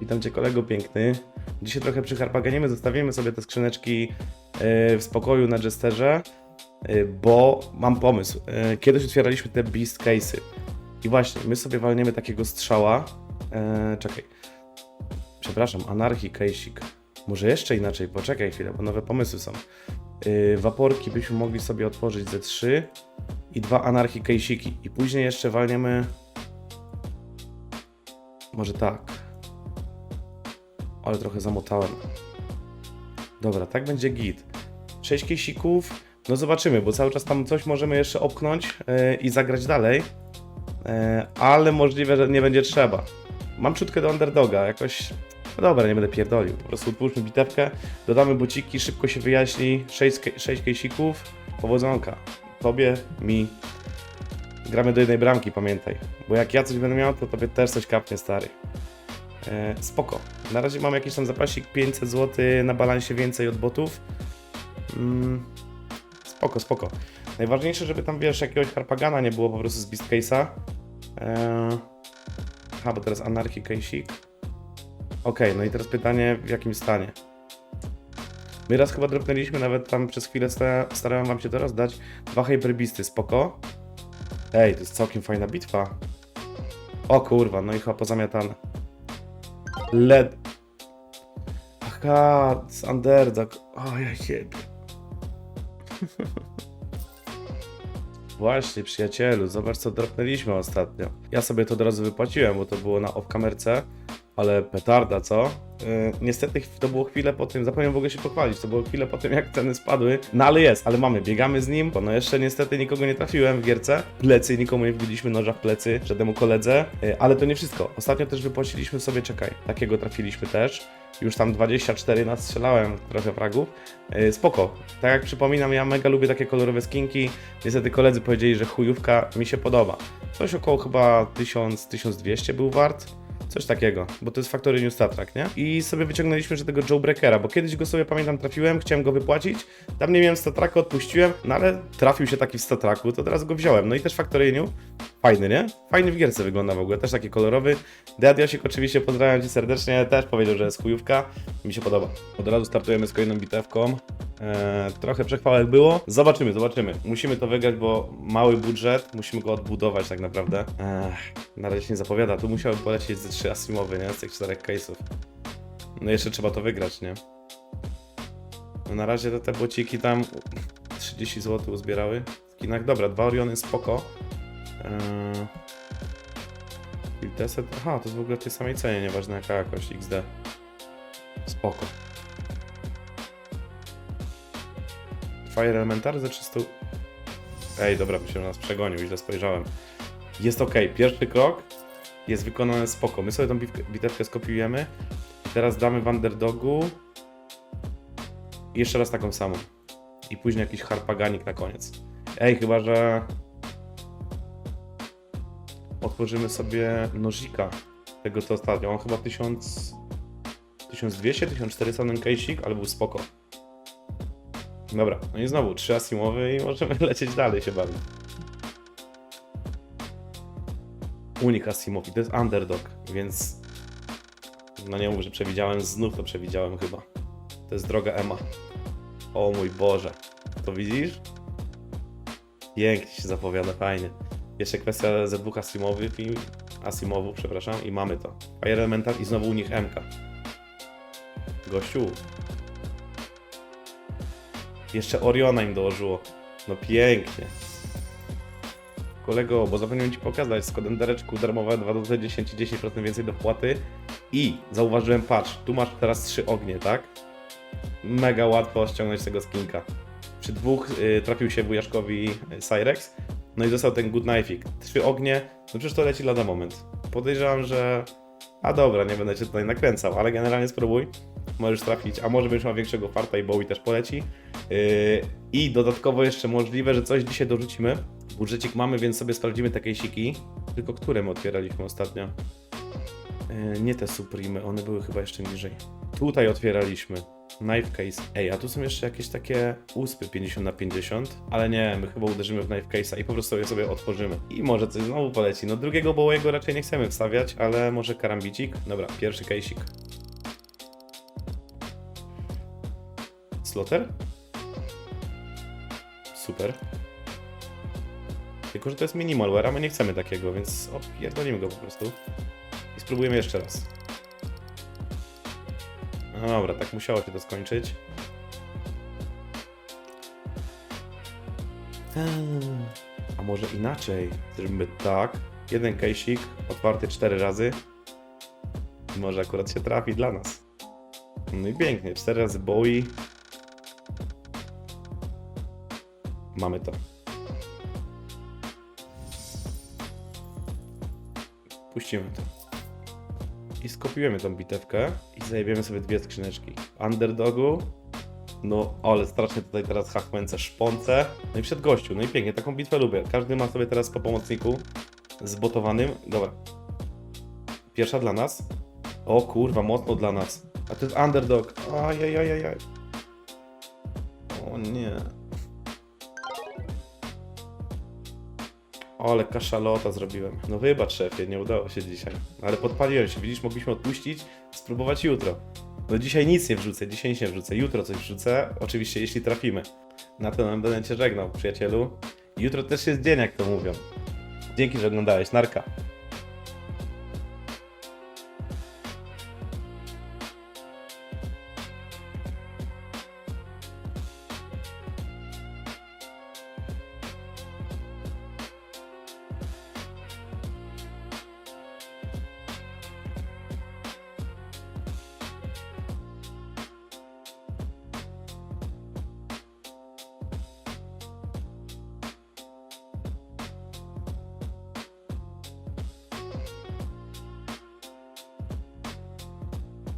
Witam cię kolego piękny. Dzisiaj trochę przyharpaganiemy, zostawimy sobie te skrzyneczki yy, w spokoju na Jesterze, yy, bo mam pomysł. Yy, Kiedyś otwieraliśmy te Beast Case'y i właśnie, my sobie walniemy takiego strzała. Czekaj. Przepraszam, Anarchy Case'ik. Może jeszcze inaczej, poczekaj chwilę, bo nowe pomysły są. Waporki byśmy mogli sobie otworzyć ze trzy i dwa Anarchy Case'iki. I później jeszcze walniemy... Może tak. Ale trochę zamotałem. Dobra, tak będzie git. 6 kiesików. No zobaczymy, bo cały czas tam coś możemy jeszcze opchnąć yy, i zagrać dalej. Yy, ale możliwe, że nie będzie trzeba. Mam czutkę do underdoga, jakoś... No dobra, nie będę pierdolił. Po prostu utwórzmy bitewkę, dodamy buciki, szybko się wyjaśni. 6, 6 kiesików, powodzonka. Tobie, mi. Gramy do jednej bramki, pamiętaj. Bo jak ja coś będę miał, to tobie też coś kapnie, stary. E, spoko. Na razie mam jakiś tam zapasik 500 zł na balansie więcej od botów. Mm, spoko, spoko. Najważniejsze, żeby tam wiesz, jakiegoś harpagana nie było po prostu z Beast Case'a. E, aha, bo teraz Anarchy Case'ik. Okej, no i teraz pytanie, w jakim stanie? My raz chyba dropnęliśmy, nawet tam przez chwilę sta starałem wam się to rozdać. Dwa Hyperbisty, spoko. Ej, to jest całkiem fajna bitwa. O kurwa, no i chyba pozamiatane. LED. Aha, z Underdog. O, ja siebie. Właśnie, przyjacielu, zobacz co dropnęliśmy ostatnio. Ja sobie to od razu wypłaciłem, bo to było na off-kamerce, ale petarda, co? Yy, niestety to było chwilę po tym, zapomniałem w ogóle się pochwalić, to było chwilę po tym, jak ceny spadły. No ale jest, ale mamy, biegamy z nim. No jeszcze niestety nikogo nie trafiłem w gierce. Plecy, nikomu nie wbiliśmy noża w plecy, żadnemu koledze. Yy, ale to nie wszystko. Ostatnio też wypłaciliśmy sobie, czekaj, takiego trafiliśmy też. Już tam 24 nastrzelałem trochę fragów. Yy, spoko. Tak jak przypominam, ja mega lubię takie kolorowe skinki. Niestety koledzy powiedzieli, że chujówka mi się podoba. Coś około chyba 1000-1200 był wart. Coś takiego, bo to jest Factory New Star Trek, nie? I sobie wyciągnęliśmy, że tego Joe Breakera, bo kiedyś go sobie pamiętam trafiłem, chciałem go wypłacić, tam nie miałem statraka, odpuściłem, no ale trafił się taki w statraku, to teraz go wziąłem. No i też Factory New, fajny, nie? Fajny w gierce wygląda w ogóle, też taki kolorowy. Deadiosik oczywiście pozdrawiam Cię serdecznie, też powiedział, że jest chujówka, mi się podoba. Od razu startujemy z kolejną bitewką. Eee, trochę przechwałek było. Zobaczymy, zobaczymy. Musimy to wygrać, bo mały budżet, musimy go odbudować tak naprawdę. Eee, na razie się nie zapowiada. Tu musiały polecieć ze trzy asimowy, nie? Z tych czterech case'ów. No jeszcze trzeba to wygrać, nie? No na razie to te błociki tam 30 zł uzbierały w kinach. Dobra, dwa Oriony spoko. Eee... Wilteset, aha, to jest w ogóle w tej samej cenie, nieważne jaka jakość, XD. Spoko. Fire Elementar za 300... Ej, dobra, by się nas przegonił, źle spojrzałem. Jest ok, pierwszy krok jest wykonany spoko. My sobie tą bitewkę skopiujemy teraz damy w underdogu i jeszcze raz taką samą. I później jakiś harpaganik na koniec. Ej, chyba, że otworzymy sobie nożika tego co ostatnio. On chyba 1000... 1200, 1400 ten case'ik, ale był spoko. Dobra, no i znowu trzy asimowy i możemy lecieć dalej się bawić. Unik asimowi, to jest underdog, więc no nie mów, że przewidziałem, znów to przewidziałem chyba. To jest droga Ema. O mój Boże, to widzisz? Pięknie się zapowiada, fajnie. Jeszcze kwestia ze dwóch asimowych i asimowów, przepraszam, i mamy to. Fire Elemental i znowu u nich MK. Gościu, jeszcze Oriona im dołożyło. No pięknie. Kolego, bo zapomniałem Ci pokazać, z kodem dereczku darmowe 2 do 10 i 10% więcej dopłaty. I zauważyłem, patrz, tu masz teraz trzy ognie, tak? Mega łatwo ściągnąć tego skinka. Przy dwóch y, trafił się wujaszkowi Cyrex, no i został ten Good Knife'ik. Trzy ognie, no przecież to leci lada moment. Podejrzewam, że... A dobra, nie będę Cię tutaj nakręcał, ale generalnie spróbuj. Możesz trafić, a może będziesz miał większego farta i Bowie też poleci. Yy, I dodatkowo jeszcze możliwe, że coś dzisiaj dorzucimy. Budżecik mamy, więc sobie sprawdzimy te case'iki. Tylko które my otwieraliśmy ostatnio? Yy, nie te Supremy, one były chyba jeszcze niżej. Tutaj otwieraliśmy. Knife case. Ej, a tu są jeszcze jakieś takie uspy 50 na 50, ale nie, my chyba uderzymy w knife case'a i po prostu je sobie otworzymy. I może coś znowu poleci. No drugiego bołego raczej nie chcemy wstawiać, ale może karambicik. Dobra, pierwszy case'ik. Slotter? Super. Tylko, że to jest minimalware, a my nie chcemy takiego, więc opierdolimy go po prostu. I spróbujemy jeszcze raz. No dobra, tak musiało się to skończyć. A może inaczej? Zrobimy tak. Jeden kejsik, otwarty cztery razy. Może akurat się trafi dla nas. No i pięknie, cztery razy Bowie. Mamy to. Puścimy to. I skopiujemy tą bitewkę i zajebiemy sobie dwie skrzyneczki. Underdogu. No, ale strasznie tutaj teraz hachmęce szponce. No i przed gościu, no i pięknie, taką bitwę lubię. Każdy ma sobie teraz po pomocniku zbotowanym. Dobra. Pierwsza dla nas. O kurwa, mocno dla nas. A to jest underdog. Ajajajajaj. O nie. O, ale kaszalota zrobiłem. No wybacz szefie, nie udało się dzisiaj. Ale podpaliłem się, widzisz, mogliśmy odpuścić, spróbować jutro. No dzisiaj nic nie wrzucę, dzisiaj nic nie wrzucę, jutro coś wrzucę, oczywiście jeśli trafimy. Na nam będę cię żegnał, przyjacielu. Jutro też jest dzień, jak to mówią. Dzięki, że oglądałeś, narka.